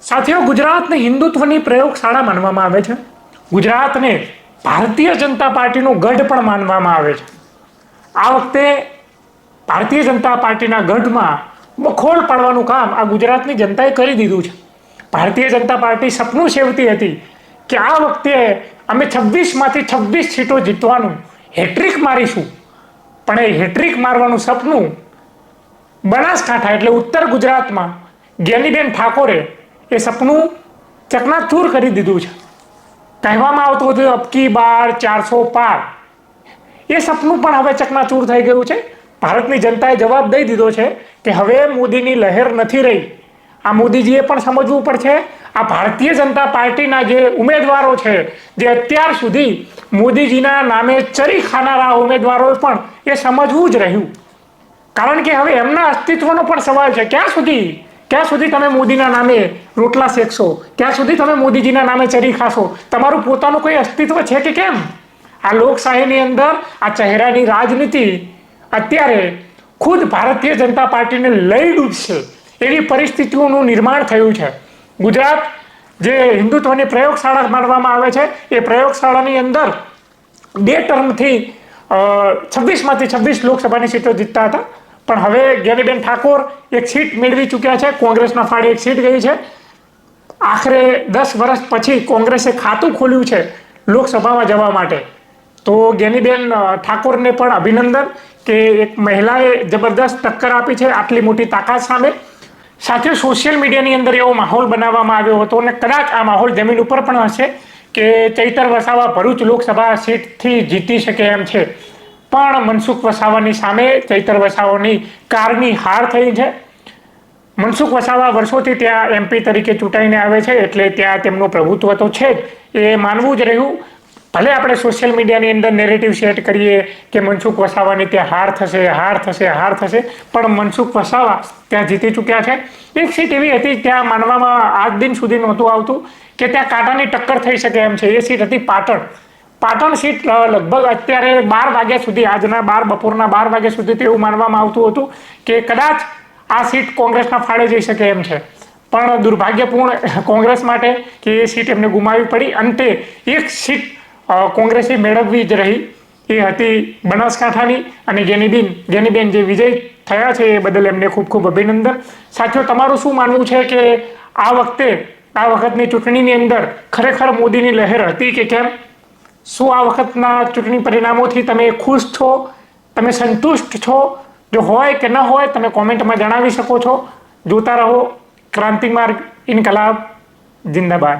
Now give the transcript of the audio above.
સાથીઓ, ગુજરાતને હિન્દુત્વની પ્રયોગશાળા માનવામાં આવે છે. ગુજરાતને ભારતીય જનતા પાર્ટીનો ગઢ પણ માનવામાં આવે છે. આ વખતે ભારતીય જનતા પાર્ટીના ગઢમાં બખોળ પાડવાનું કામ આ ગુજરાતની જનતાએ કરી દીધું છે. ભારતીય જનતા પાર્ટી સપનું સેવતી હતી કે આ વખતે અમે છવ્વીસમાંથી છવ્વીસ સીટો જીતવાનું હેટ્રિક મારીશું. પણ એ હેટ્રિક મારવાનું સપનું બનાસકાંઠા એટલે ઉત્તર ગુજરાતમાં જ્ઞાનીબેન ઠાકોરે એ સપનું ચકનાચૂર કરી દીધું છે. કહેવામાં આવતું હતું અબકી બાર ચારસો પાર. એ સપનું પણ હવે ચકનાચૂર થઈ ગયું છે. ભારતની જનતાએ જવાબ દઈ દીધો છે કે હવે મોદીની લહેર નથી રહી. આ મોદીજીએ પણ સમજવું પડશે. આ ભારતીય જનતા પાર્ટીના જે ઉમેદવારો છે, જે અત્યાર સુધી મોદીજીના નામે ચરી ખાનારા ઉમેદવારોએ પણ એ સમજવું જ રહ્યું. કારણ કે હવે એમના અસ્તિત્વનો પણ સવાલ છે. ક્યાં સુધી? ક્યાં સુધી તમે મોદીના નામે રોટલા શેકશો? ક્યાં સુધી તમે મોદીજીના નામે ચરી ખાશો? તમારું પોતાનું કોઈ અસ્તિત્વ છે કે કેમ? આ લોકશાહીની અંદર, આ ચહેરાની રાજનીતિ અત્યારે ખુદ ભારતીય જનતા પાર્ટીને લઈ ડૂબશે. એવી પરિસ્થિતિઓનું નિર્માણ થયું છે. ગુજરાત જે હિન્દુત્વની પ્રયોગશાળા માનવામાં આવે છે, એ પ્રયોગશાળાની અંદર બે ટર્મથી છવ્વીસમાંથી છવ્વીસ લોકસભાની સીટો જીતતા હતા. પણ હવે જ્ઞાનીબેન ઠાકોર એક સીટ મેળવી ચૂક્યા છે. કોંગ્રેસના ફાળે એક સીટ ગઈ છે. આખરે દસ વર્ષ પછી કોંગ્રેસે ખાતું ખોલ્યું છે લોકસભામાં જવા માટે. તો જ્ઞાનીબેન ઠાકોરને પણ અભિનંદન કે એક મહિલાએ જબરદસ્ત ટક્કર આપી છે આટલી મોટી તાકાત સામે. સાથે સોશિયલ મીડિયાની અંદર એવો માહોલ બનાવવામાં આવ્યો હતો અને કદાચ આ માહોલ જમીન ઉપર પણ હશે કે ચૈતર વસાવા ભરૂચ લોકસભા સીટથી જીતી શકે એમ છે. પણ મનસુખ વસાવાની સામે ચૈતર વસાવાની કારની હાર થઈ છે. મનસુખ વસાવા વર્ષોથી ત્યાં એમપી તરીકે ચૂંટાઈને આવે છે એટલે ત્યાં તેમનું પ્રભુત્વ તો છે જ. એ માનવું જ રહ્યું. ભલે આપણે સોશિયલ મીડિયાની અંદર નેરેટિવ સેટ કરીએ કે મનસુખ વસાવાની ત્યાં હાર થશે હાર થશે હાર થશે, પણ મનસુખ વસાવા ત્યાં જીતી ચૂક્યા છે. એક સીટ એવી હતી ત્યાં માનવામાં આજ દિન સુધી નહોતું આવતું કે ત્યાં કાંટાની ટક્કર થઈ શકે એમ છે. એ સીટ હતી પાટણ. પાટણ સીટ લગભગ અત્યારે બાર વાગ્યા સુધી, આજના બાર, બપોરના બાર વાગ્યા સુધી એવું માનવામાં આવતું હતું કે કદાચ આ સીટ કોંગ્રેસના ફાળે જઈ શકે એમ છે. પણ દુર્ભાગ્યપૂર્ણ કોંગ્રેસ માટે કે એ સીટ એમને ગુમાવી પડી. અંતે એક સીટ કોંગ્રેસે મેળવવી જ રહી. એ હતી બનાસકાંઠાની અને જેનીબેન જેનીબેન જે વિજય થયા છે એ બદલ એમને ખૂબ ખૂબ અભિનંદન. સાથીઓ, તમારું શું માનવું છે કે આ વખતે, આ વખતની ચૂંટણીની અંદર ખરેખર મોદીની લહેર હતી કે કેમ? શું આ વખતના ચૂંટણી પરિણામોથી તમે ખુશ છો? તમે સંતુષ્ટ છો? જો હોય કે ન હોય, તમે કોમેન્ટમાં જણાવી શકો છો. જોતા રહો. ક્રાંતિ માર્ગ ઇનકલાબ. જિંદાબાદ.